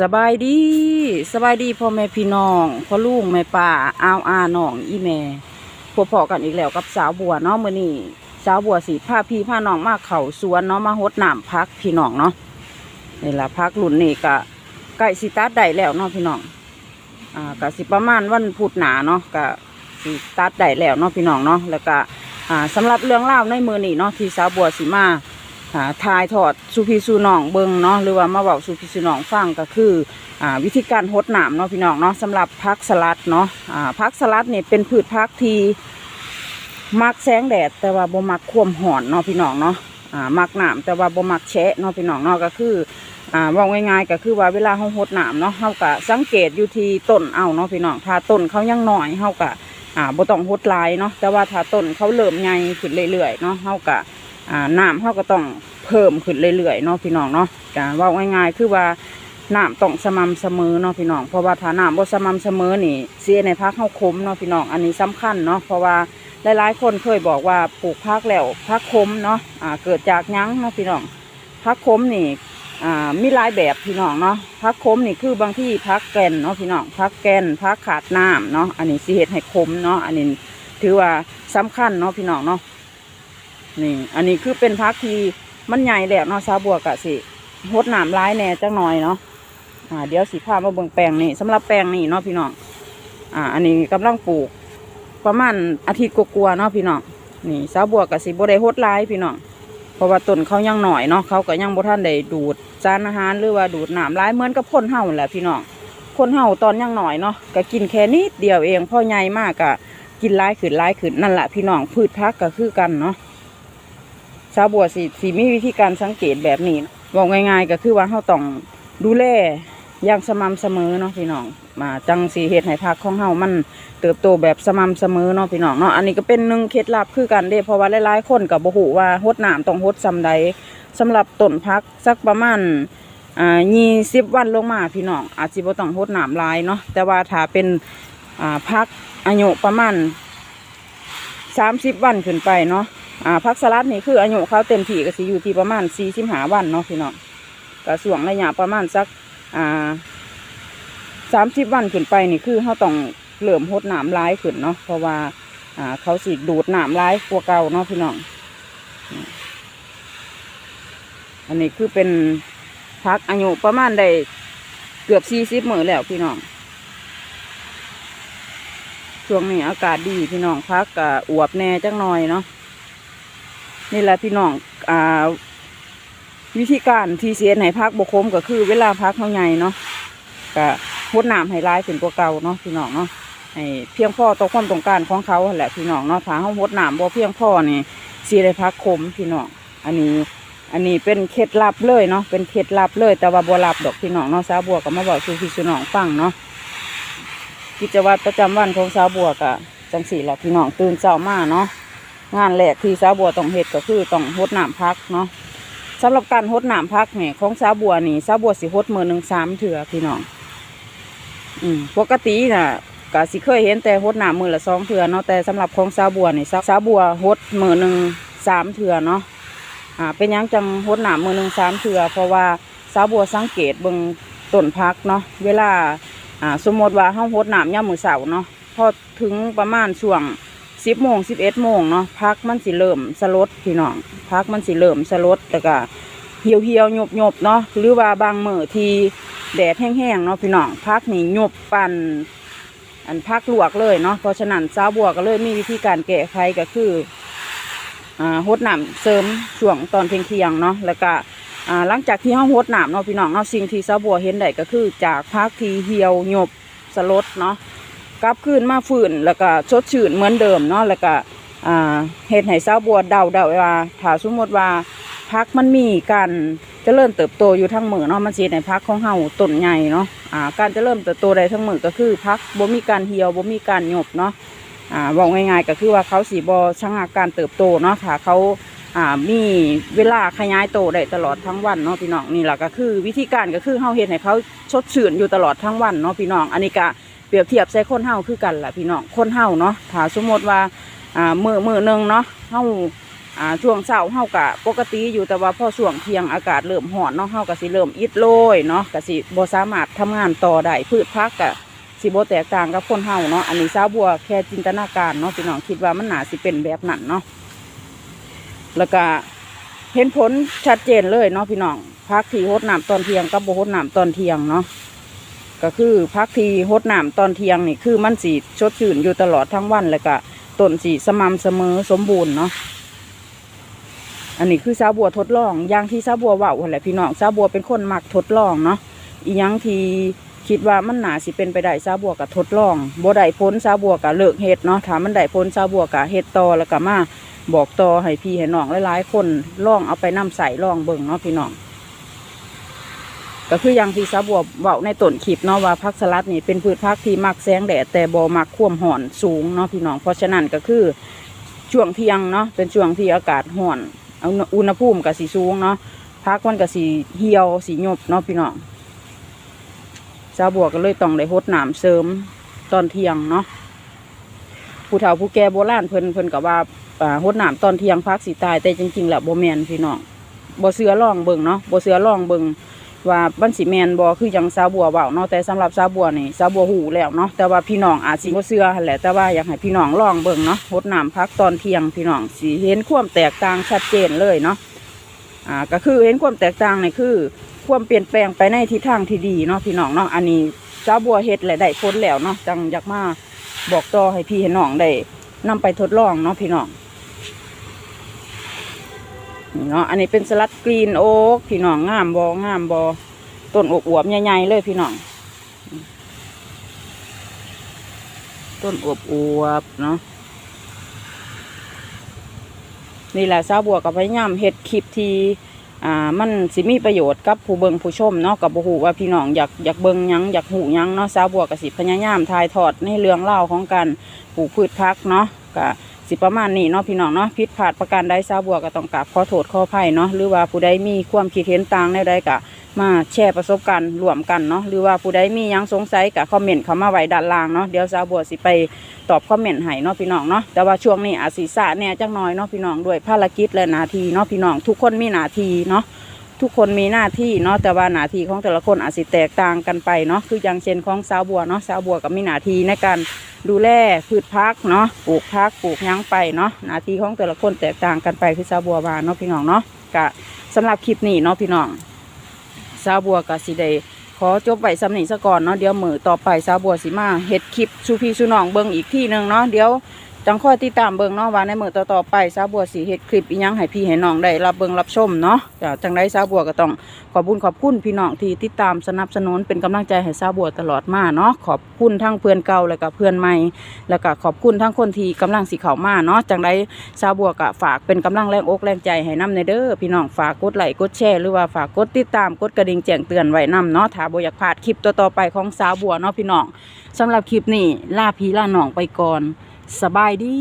สบายดีสบายดีพ่อแม่พี่น้องพ่อลุงแม่ป้าอ้าวอาน้องอีแม่พบพอกันอีกแล้วกับสาวบัวเนาะมื้อนี้สาวบัวสิพาพี่พาน้องมาเข้าสวนเนาะมาหดน้ำพักพี่น้องเนาะนี่ละพักรุ่นนี้ก็ใกล้สิตัดได้แล้วเนาะพี่น้องอ่าก็สิประมาณวันพุธหนาเนาะก็สิตัดได้แล้วเนาะพี่น้องเนาะแล้วก็อ่าสำหรับเรื่องเล่าในมือนี้เนาะที่สาวบัวสิมา อ่าทายทอดสุพีสูนองเบิงเนาะหรือว่ามาบอกสุพีสูนองฟังก็คืออ่าวิธีการหดหน้ำเนาะพี่น้องเนาะสำหรับพักสลัดเนาะอ่าพักสลัดเนี่ยเป็นพืชพักที่มักแสงแดดแต่ว่าบ่มักความห่อนเนาะพี่น้องเนาะอ่ามักหน้ำแต่ว่าบ่มักแฉะเนาะพี่น้องเนาะก็คืออ่าว่าง่ายๆก็คือว่าเวลาเฮาหดหน้ำเนาะเฮาก็สังเกตอยู่ที่ต้นเอาเนาะพี่น้องถ้าต้นเขายังหน้อยเฮาก็อ่าบ่ต้องหดลายเนาะแต่ว่าถ้าต้นเขาเริ่มใหญ่ขึ้นเรื่อยๆเนาะเฮาก็ อ่าน้ำเฮาก็ต้องเพิ่มขึ้นเรื่อยๆเนาะพี่น้องเนาะจะว่าง่ายๆคือว่าน้ำต้องสม่ำเสมอเนาะพี่น้อง เพราะว่าถ้าน้ำบ่สม่ำเสมอนี่เสียในพักเข้าคมเนาะพี่น้อง อันนี้สำคัญเนาะ เพราะว่าหลายๆ คนเคยบอกว่าปลูกพักแล้วพักคมเนาะ อ่า เกิดจากยั้งเนาะพี่น้อง พักคมนี่ อ่า มีหลายแบบพี่น้องเนาะ พักคมนี่คือบางที่พักแกนเนาะพี่น้อง พักแกนพักขาดน้ำเนาะ อันนี้สิเฮ็ดให้คมเนาะ อันนี้ถือว่าสำคัญเนาะพี่น้องเนาะ นี่ อันนี้คือเป็นพักที่มันใหญ่แหละเนาะซาบัวกะสิหดหน้ำร้ายแน่จังหน่อยเนาะอ่าเดี๋ยวสิพามาเบิ่งแปลงนี่สำหรับแปลงนี่เนาะพี่น้องอ่า อันนี้กำลังปลูก ประมาณอาทิตย์กลัวาๆเนาะพี่น้องนี่ซาบัวกะสิบ่ได้หดร้ายพี่น้องเพราะว่าต้นเขายังหน่อยเนาะเขาก็ยังบ่ทันได้ดูดสารอาหารหรือว่าดูดหน้ำร้ายเหมือนกับพ่นเห่าแหละพี่น้องพ่นเห่าตอนยังหน่อยเนาะก็กินแค่นิดเดียวเองพอใหญ่มากกะกินร้ายขึ้นร้ายขึ้นนั่นแหละพี่น้องพืชพักก็คือกันเนาะ ชาวบัวสิสีมีวิธีการสังเกตแบบนี้บอกง่ายๆ ก็คือว่าเราต้องดูแลอย่างสม่ำเสมอเนาะพี่น้องมาจังสีเฮ็ดให้ผักของเฮามันเติบโตแบบสม่ำเสมอเนาะพี่น้องเนาะอันนี้ก็เป็นหนึ่งเคล็ดลับคือกันเด้เพราะว่าหลายๆคนก็บ่ฮู้ว่าหดน้ำต้องหดซำใดสำหรับต้นพักสักประมาณอ่า20วันลงมาพี่น้องอาจสิบ่ต้องหดน้ำลายเนาะแต่ว่าถ้าเป็นอ่าพักอายุประมาณ30วันขึ้นไปเนาะ อ่าพักสลัดนี่คืออายุเขาเต็มที่ก็สิอยู่ที่ประมาณสี่สิบห้าวันเนาะพี่น้องก็ส่วงระยะประมาณสักอ่าสามสิบวันขึ้นไปนี่คือเขาต้องเริ่อมหดหน้ำร้ายขึ้นเนาะเพราะว่าอ่าเขาสิดูดหน้ำร้ายกว่าเก่าเนาะพี่น้องอันนี้คือเป็นพักอายุประมาณได้เกือบสี่สิบมือแล้วพี่น้องช่วงนี้อากาศดีพี่น้องพักกับอวบแน่จังหน่อยเนาะ นี่แหละพี่น้องอ่าวิธีการที่เสียไหนพักบกคมก็คือ เวลาพักเขาใหญ่เนาะก็พดน้ำให้ร้ายขึ้นกว่าเก่าเนาะพี่น้องเนาะให้เพียงพอต่อความต้องการของเขาแหละพี่น้องเนาะถ้าเขาพดน้ำบ่เพียงพอนี่เสียได้พักคมพี่น้องอันนี้อันนี้เป็นเคล็ดลับเลยเนาะเป็นเคล็ดลับเลย แต่ว่าบัวลับดอกพี่น้องเนาะสาวบัวก็มาบอกสู่พี่สู่น้องฟังเนาะกิจวัตรประจำวันของสาวบัวกะจังสี่แหละพี่น้องตื่นเช้ามาเนาะ งานแรกที่สาวบัวต้องเฮ็ดก็คือต้องหดน้ำพักเนาะสำหรับการหดน้ำพักเนี่ยของสาวบัวนี่สาวบัวสิหดมือหนึ่งสามเถื่อพี่น้อง อืมปกติน่ะก็สิเคยเห็นแต่หดน้ำมือละสองเถื่อเนาะแต่สำหรับของสาวบัวนี่สาวสาบัวหดมือหนึ่งสามเถื่อเนาะอ่าเป็นยังจังหดน้ำมือหนึ่งสามเถื่อเพราะว่าสาวบัวสังเกตเบิ่งต้นพักเนาะเวลาอ่าสมมติว่าเฮาหดน้ำย่ามือเสาเนาะพอถึงประมาณช่วง สิบโมงสิบเอ็ดโมงเนาะพักมันสิเริ่มสลดพี่น้องพักมันสิเริ่มสลดแล้วก็เหี่ยวเหี่ยวหยบหยบเนาะหรือว่าบางมือทีแดดแห้งๆเนาะพี่น้องพักนี่หยบปันอันพักลวกเลยเนาะเพราะฉะนั้นสาวบัวก็เลยมีวิธีการแก้ไขก็คืออ่าหดน้ำเสริมช่วงตอนเที่ยงๆเนาะแล้วก็หลังจากที่เฮาหดหน้ำเนาะพี่น้องเนาะสิ่งที่สาบัวเห็นได้ก็คือจากพักที่เหี่ยวหยบสลดเนาะ กลับคืนมาฝืนแล้วก็ชดชื่นเหมือนเดิมเนาะแล้วก็เฮ็ดให้าบัวเดาเดาว่าถ้าสมมติว่าพักมันมีการเริญเติบโตอยู่ทั้งมือเนาะมันเฮ็ดให้พักของเฮาต้นใหญ่เนาะอ่าการเริญเติบโตได้ทั้งมือก็คือพักบ่มีการเหี่ยวบ่มีการหยบเนาะบอกง่ายๆก็คือว่าเขาสิบ่ชะงักการเติบโตเนาะค่ะเขาอ่ามีเวลาขยายโตได้ตลอดทั้งวันเนาะพี่น้องนี่แหละก็คือ วิธีการก็คือเฮาเฮ็ดให้เขาชดชื่นอยู่ตลอดทั้งวันเนาะพี่น้องอันนี้ก็ ปรียบเทียบใส่คนเฮาคือกันแหละพี่น้องคนเฮาเนาะถ้าสมมติว่าอ่ามือมือหนึ่งเนาะเฮาอ่าช่วงเช้าเฮากะปกติอยู่แต่ว่าพอช่วงเที่ยงอากาศเริ่มร้อนเนาะเฮาก็สิเริ่มอิดโรยเนาะก็สิบ่สามารถทำงานต่อได้พืชพักก็สิบ่แตกต่างกับคนเฮาเนาะอันนี้สาวบัวแค่จินตนาการเนาะพี่น้องคิดว่ามันหนาสิเป็นแบบนั้นเนาะแล้วก็เห็นผลชัดเจนเลยเนาะพี่น้องพักที่ฮดน้ำตอนเที่ยงกับโบ่ฮดน้ำตอนเที่ยงเนาะ ก็คือพักที่ฮดน้ำตอนเที่ยงนี่คือมันสิชดชื่นอยู่ตลอดทั้งวันแล้วก็ต้นสิสม่ำเสมอสมบูรณ์เนาะอันนี้คือซาบัวทดลองอย่างที่ซาบัวว่าหั่นแหละพี่น้องซาบัวเป็นคนมักทดลองเนาะอียังที่คิดว่ามันหนาสิเป็นไปได้ซาบัวกับทดลองบ่ได้พ้นซาบัวกับเลิกเฮ็ดเนาะถามมันได้พ้นซาบัวกับเฮ็ดต่อแล้วก็มาบอกต่อให้พี่ให้น้องหลายๆคนลองเอาไปนํใส่ลองเบิ่งเนาะพี่น้อง ก็คืออย่างที่ซาบัวเว้าในต้นคลิปเนาะว่าผักสลัดนี่เป็นพืชผักที่มักแสงแดดแต่บ่มักควมร้อนสูงเนาะพี่น้องเพราะฉะนั้นก็คือช่วงเที่ยงเนาะเป็นช่วงที่อากาศร้อนอุณหภูมิกับสีสูงเนาะพักมันกับสีเหี่ยวสีหยบเนาะพี่น้องชาวบัวก็เลยต้องได้หดหน้ำเสริมตอนเที่ยงเนาะผู้เฒ่าผู้แก่โบราณเพิ่นเพิ่นกับว่าอ่าหน้ำตอนเที่ยงพักสีตายแต่จริงๆแหล้วโบแมนพี่น้องบ่เสือล่องเบิ่งเนาะบ่เสือล่องเบิ่ง ว่าบันสีแมนบ่คือจังสาบัวเว้าเนาะแต่สำหรับสาบัวนี่สาบัวหูแล้วเนาะแต่ว่าพี่น้องอาจสิบ่เสือแหละแต่ว่าอยากให้พี่น้องลองเบิ่งเนาะหดน้ำพักตอนเที่ยงพี่น้องสิเห็นความแตกต่างชัดเจนเลยเนาะอ่าก็คือเห็นความแตกต่างนี่คือความเปลี่ยนแปลงไปในทิศทางที่ดีเนาะพี่น้องเนาะอันนี้สาบัวเฮ็ดและได้ผลแล้วเนาะจังอยากมาบอกต่อให้พี่ให้น้องได้นำไปทดลองเนาะพี่น้อง นี่เนาะอันนี้เป็นสลัดกรีนโอ๊กพี่น้องงามบองามบอต้นอวบๆใหญ่ๆเลยพี่น้องต้นอวบอวบเนาะนี่แหละสาวบัวกับพยายามเฮ็ดคลิปทีอ่ามันสิมีประโยชน์กับผู้เบิงผู้ชมเนาะกับผู้หูว่าพี่น้องอยากอยากเบิงยังอยากหูยังเนาะสาวบัวกับสิพยายามถ่ายทอดในเรื่องเล่าของการปลูกพืชพักเนาะก็ สิประมาณนี้เนาะพี่น้องเนาะผิดพลาดประการใดสาวบัวก็ต้องกราบขอโทษขออภัยเนาะหรือว่าผู้ใดมีความคิดเห็นต่างในใดก็มาแชร์ประสบการณ์รวมกันเนาะหรือว่าผู้ใดมียังสงสัยก็คอมเมนต์เข้ามาไว้ด้านล่างเนาะเดี๋ยวสาวบัวสิไปตอบคอมเมนต์ให้เนาะพี่น้องเนาะแต่ว่าช่วงนี้อาจสีสะเนี่ยจังน้อยเนาะพี่น้องด้วยภารกิจและหนาทีเนาะพี่น้องทุกคนมีหนาทีเนาะทุกคนมีหน้าที่เนาะแต่ว่าหนาทีของแต่ละคนอาจสิแตกต่างกันไปเนาะคืออย่างเช่นของสาวบัวเนาะสาวบัวก็มีหนาทีในการ ดูแลพืชพักเนาะปลูกพักปลูกยังไปเนาะหนาทีของแต่ละคนแตกต่างกันไปคือชาวบัวว่าเนาะพี่น้องเนาะกะสำหรับคลิปนี้เนาะพี่น้องชาวบัวกะสีได้ขอจบไว้สำนีซะก่อนเนาะเดี๋ยวมือต่อไปชาวบัวสีมาเฮ็ดคลิปชูพี่ชูน้องเบิ้งอีกที่หนึ่งเนาะเดี๋ยว จังคอยติดตามเบิงเนาะว่าในมือต่อๆไปสาวบัวสิเฮ็ดคลิปอีหยังให้พี่ให้น้องได้รับเบิงรับชมเนาะจ้ะจังไดสาวบัวก็ต้องขอบุญขอบคุณพี่น้องที่ติดตามสนับสนุนเป็นกำลังใจให้สาวบัวตลอดมาเนาะขอบคุณทั้งเพื่อนเก่าแล้วก็เพื่อนใหม่แล้วก็ขอบคุณทั้งคนที่กำลังสิเข้ามาเนาะจังไดสาวบัวก็ฝากเป็นกำลังแรงอกแรงใจให้นํในเด้อพี่น้องฝากกดไลค์กดแชร์หรือว่าฝากกดติดตามกดกระดิ่งแจ้งเตือนไว้นํเนาะถ้าบ่อยากพลาดคลิปต่อๆไปของสาวบัวเนาะพี่น้องสำหรับคลิปนี้ลาพี่ลาน้องไปก่อน สบายดี